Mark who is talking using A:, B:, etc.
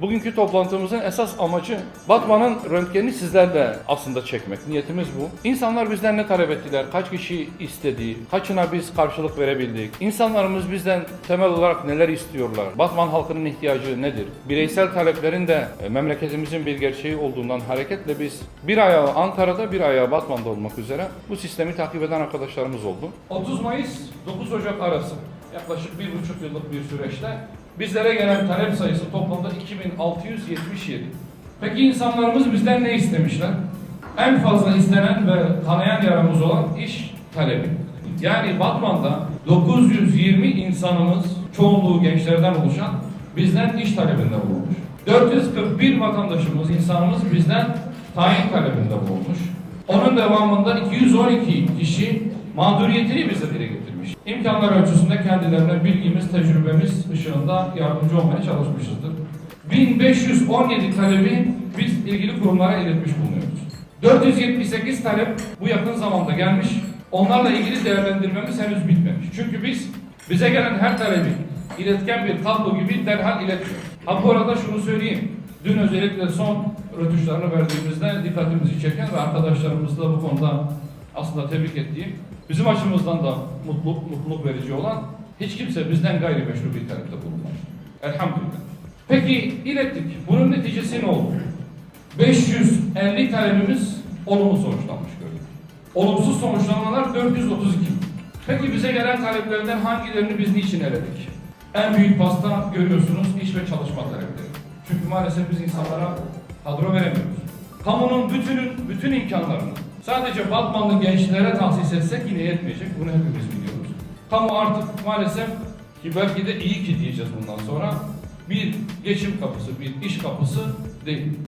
A: Bugünkü toplantımızın esas amacı Batman'ın röntgenini sizlerle aslında çekmek. Niyetimiz bu. İnsanlar bizden ne talep ettiler, kaç kişi istedi, kaçına biz karşılık verebildik. İnsanlarımız bizden temel olarak neler istiyorlar, Batman halkının ihtiyacı nedir? Bireysel taleplerin de e, memleketimizin bir gerçeği olduğundan hareketle biz bir ayağı Ankara'da bir ayağı Batman'da olmak üzere bu sistemi takip eden arkadaşlarımız oldu. 30 Mayıs 9 Ocak arası yaklaşık bir buçuk yıllık bir süreçte bizlere gelen talep sayısı toplamda 2677. Peki insanlarımız bizden ne istemişler? En fazla istenen ve kanayan yaramız olan iş talebi. Yani Batman'da 920 insanımız, çoğunluğu gençlerden oluşan bizden iş talebinde bulunmuş. 441 vatandaşımız, insanımız bizden tayin talebinde bulunmuş. Onun devamında 212 kişi mağduriyetini bize dile getirmiş. İmkanlar ölçüsünde kendilerine bilgimiz, tecrübemiz ışığında yardımcı olmaya çalışmışızdır. 1517 talebi biz ilgili kurumlara iletmiş bulunuyoruz. 478 talep bu yakın zamanda gelmiş. Onlarla ilgili değerlendirmemiz henüz bitmemiş. Çünkü biz bize gelen her talebi iletken bir tablo gibi derhal iletiyoruz. Ha bu arada şunu söyleyeyim. Dün özellikle son rötuşlarını verdiğimizde dikkatimizi çeken ve arkadaşlarımızla bu konuda aslında tebrik ettiğim, bizim açımızdan da mutluluk, mutluluk verici olan hiç kimse bizden gayrimeşru bir talepte bulunmadı. Elhamdülillah. Peki ilettik. Bunun neticesi ne oldu? 550 talebimiz olumlu sonuçlanmış gördük. Olumsuz sonuçlanmalar 432. Peki bize gelen taleplerden hangilerini biz niçin eledik? En büyük pasta görüyorsunuz iş ve çalışma talepleri. Çünkü maalesef biz insanlara kadro veremiyoruz. Kamunun bütünün, bütün imkanlarını sadece Batmanlı gençlere tahsis etsek yine yetmeyecek. Bunu hepimiz biliyoruz. Kamu artık maalesef ki belki de iyi ki diyeceğiz bundan sonra bir geçim kapısı, bir iş kapısı değil.